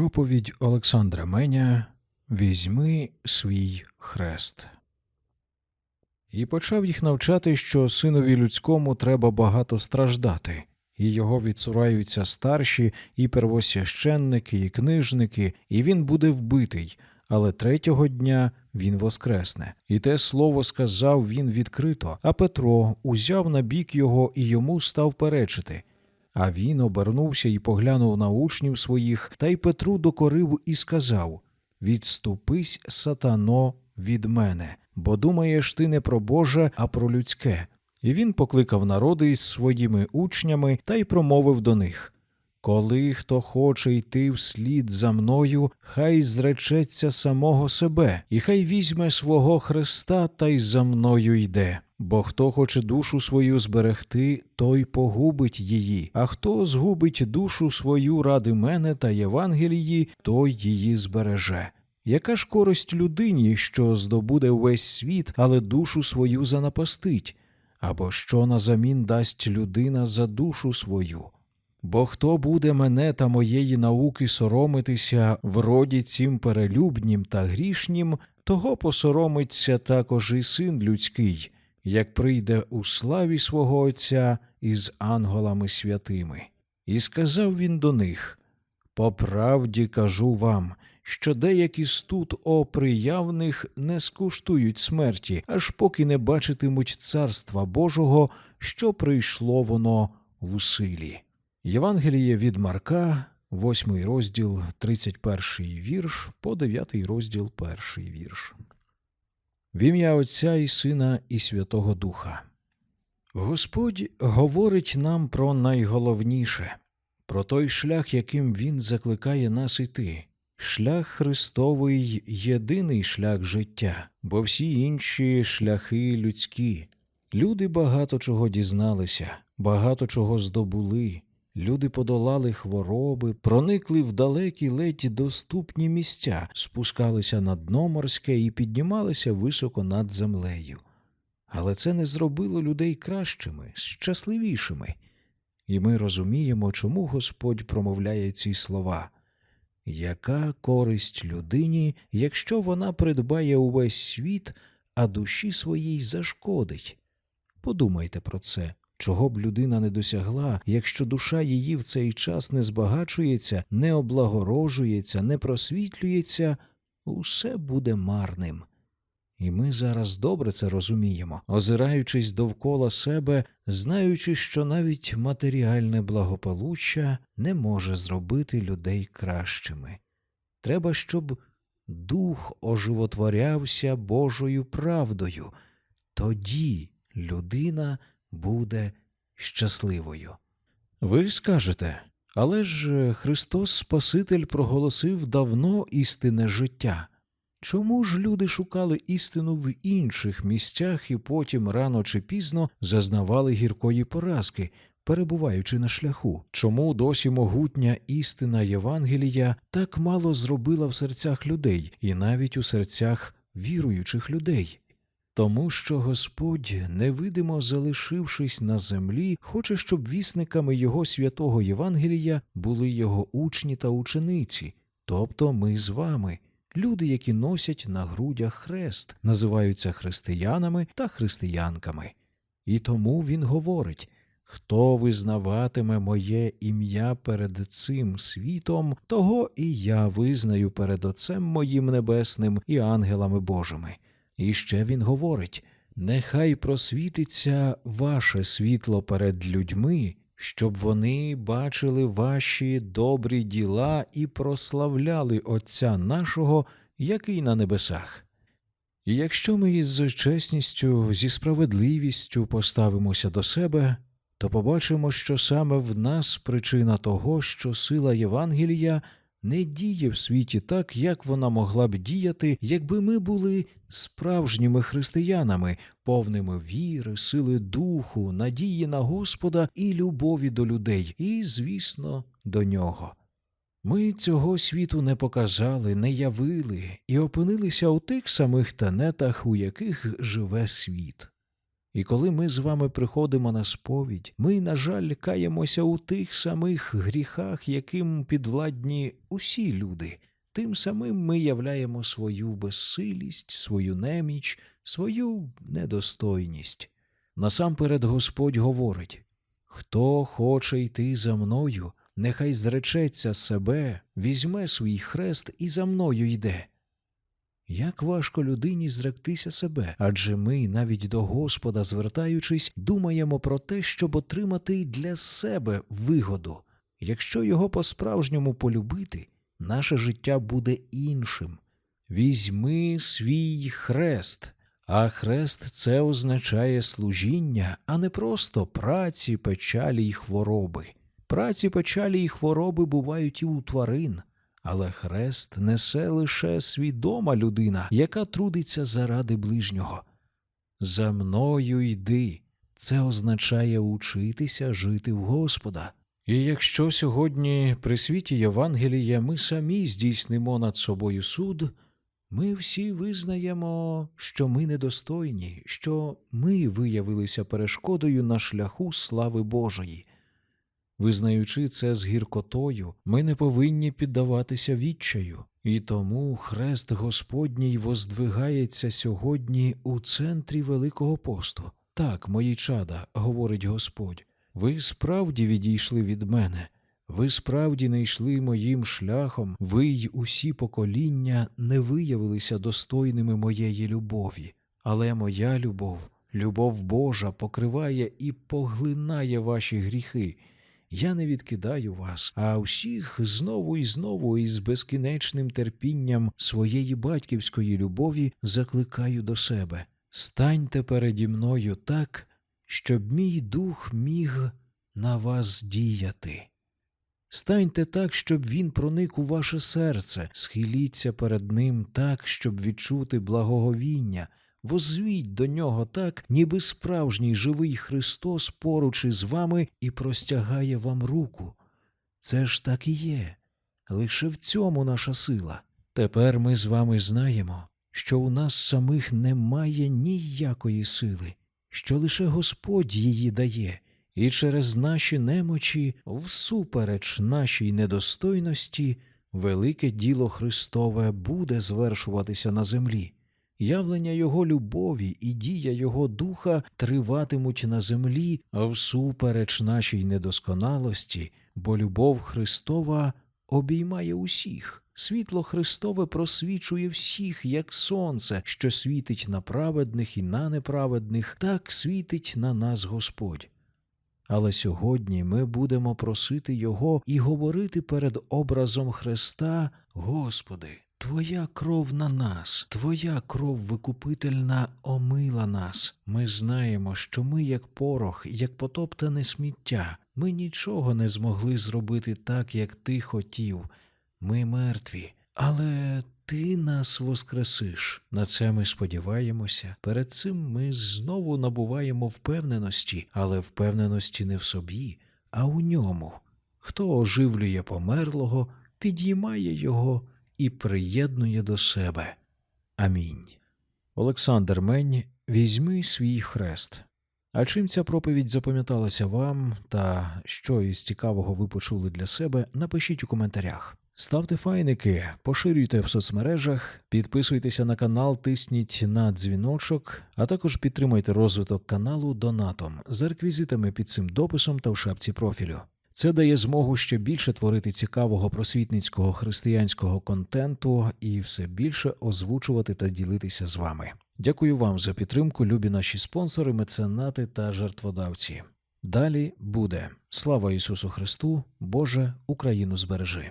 Проповідь Олександра Меня Візьми свій хрест. І почав їх навчати, що синові людському треба багато страждати, і його відсураються старші, і первосвященники, і книжники, і він буде вбитий, але третього дня він воскресне. І те слово сказав він відкрито, а Петро узяв на бік його і йому став перечити. А він обернувся і поглянув на учнів своїх, та й Петру докорив і сказав Відступись, сатано, від мене, бо думаєш ти не про Боже, а про людське. І він покликав народи із своїми учнями та й промовив до них Коли хто хоче йти вслід за мною, хай зречеться самого себе, і хай візьме свого Христа та й за мною йде. Бо хто хоче душу свою зберегти, той погубить її, а хто згубить душу свою ради мене та Євангелії, той її збереже. Яка ж користь людині, що здобуде весь світ, але душу свою занапастить? Або що назамін дасть людина за душу свою? Бо хто буде мене та моєї науки соромитися в роді цім перелюбнім та грішнім, того посоромиться також і син людський, як прийде у славі свого Отця із ангелами святими. І сказав він до них По правді кажу вам, що деякі з тут оприявних не скуштують смерті, аж поки не бачитимуть царства Божого, що прийшло воно в силі. Євангеліє від Марка, 8 розділ, 31 вірш, по 9 розділ, 1 вірш. В ім'я Отця і Сина і Святого Духа. Господь говорить нам про найголовніше, про той шлях, яким Він закликає нас іти. Шлях Христовий єдиний шлях життя, бо всі інші шляхи людські. Люди багато чого дізналися, багато чого здобули. Люди подолали хвороби, проникли в далекі ледь доступні місця, спускалися на дно морське і піднімалися високо над землею. Але це не зробило людей кращими, щасливішими. І ми розуміємо, чому Господь промовляє ці слова. Яка користь людині, якщо вона придбає увесь світ, а душі своїй зашкодить? Подумайте про це. Чого б людина не досягла, якщо душа її в цей час не збагачується, не облагорожується, не просвітлюється, усе буде марним. І ми зараз добре це розуміємо, озираючись довкола себе, знаючи, що навіть матеріальне благополуччя не може зробити людей кращими. Треба, щоб дух оживотворявся Божою правдою, тоді людина буде щасливою. Ви скажете, але ж Христос Спаситель проголосив давно істинне життя. Чому ж люди шукали істину в інших місцях і потім рано чи пізно зазнавали гіркої поразки, перебуваючи на шляху? Чому досі могутня істина Євангелія так мало зробила в серцях людей і навіть у серцях віруючих людей? Тому що Господь, невидимо залишившись на землі, хоче, щоб вісниками Його святого Євангелія були його учні та учениці, тобто ми з вами. Люди, які носять на грудях хрест, називаються християнами та християнками. І тому він говорить хто визнаватиме моє ім'я перед цим світом, того і я визнаю перед Отцем моїм небесним і ангелами Божими. І ще він говорить нехай просвітиться ваше світло перед людьми, щоб вони бачили ваші добрі діла і прославляли Отця нашого, який на небесах. І якщо ми із чесністю, зі справедливістю поставимося до себе, то побачимо, що саме в нас причина того, що сила Євангелія не діє в світі так, як вона могла б діяти, якби ми були справжніми християнами, повними віри, сили духу, надії на Господа і любові до людей, і, звісно, до нього. Ми цього світу не показали, не явили і опинилися у тих самих тенетах, у яких живе світ. І коли ми з вами приходимо на сповідь, ми, на жаль, каємося у тих самих гріхах, яким підвладні усі люди. Тим самим ми являємо свою безсилість, свою неміч, свою недостойність. Насамперед Господь говорить Хто хоче йти за мною, нехай зречеться себе, візьме свій хрест і за мною йде. Як важко людині зректися себе, адже ми, навіть до Господа звертаючись, думаємо про те, щоб отримати для себе вигоду. Якщо його по-справжньому полюбити, наше життя буде іншим. Візьми свій хрест, а хрест це означає служіння, а не просто праці, печалі й хвороби. Праці, печалі й хвороби бувають і у тварин, але хрест несе лише свідома людина, яка трудиться заради ближнього. За мною йди. Це означає учитися жити в Господа. І якщо сьогодні при світі Євангелія ми самі здійснимо над собою суд, ми всі визнаємо, що ми недостойні, що ми виявилися перешкодою на шляху слави Божої. Визнаючи це з гіркотою, ми не повинні піддаватися відчаю, і тому хрест Господній воздвигається сьогодні у центрі Великого посту. Так, мої чада, говорить Господь, ви справді відійшли від мене, ви справді не йшли моїм шляхом, ви й усі покоління не виявилися достойними моєї любові, але моя любов, любов Божа покриває і поглинає ваші гріхи. Я не відкидаю вас, а усіх знову і знову із безкінечним терпінням своєї батьківської любові закликаю до себе. Станьте переді мною так, щоб мій дух міг на вас діяти. Станьте так, щоб він проник у ваше серце, схиліться перед ним так, щоб відчути благоговіння, Возвіть до нього так, ніби справжній живий Христос поруч із вами і простягає вам руку. Це ж так і є. Лише в цьому наша сила. Тепер ми з вами знаємо, що у нас самих немає ніякої сили, що лише Господь її дає, і через наші немочі, всупереч нашій недостойності, велике діло Христове буде звершуватися на землі. Явлення Його любові і дія Його духа триватимуть на землі, всупереч нашій недосконалості, бо любов Христова обіймає усіх. Світло Христове просвічує всіх, як сонце, що світить на праведних і на неправедних, так світить на нас Господь. Але сьогодні ми будемо просити Його і говорити перед образом Христа, Господи, Твоя кров на нас, Твоя кров викупительна омила нас. Ми знаємо, що ми, як порох, як потоптане сміття, ми нічого не змогли зробити так, як ти хотів. Ми мертві, але ти нас воскресиш. На це ми сподіваємося. Перед цим ми знову набуваємо впевненості, але впевненості не в собі, а у ньому. Хто оживлює померлого, підіймає його і приєднує до себе. Амінь. Олександр Мень, візьми свій хрест. А чим ця проповідь запам'яталася вам та що із цікавого ви почули для себе, напишіть у коментарях. Ставте файники, поширюйте в соцмережах, підписуйтеся на канал, тисніть на дзвіночок, а також підтримайте розвиток каналу донатом за реквізитами під цим дописом та в шапці профілю. Це дає змогу ще більше творити цікавого просвітницького християнського контенту і все більше озвучувати та ділитися з вами. Дякую вам за підтримку, любі наші спонсори, меценати та жертводавці. Далі буде слава Ісусу Христу, Боже, Україну збережи.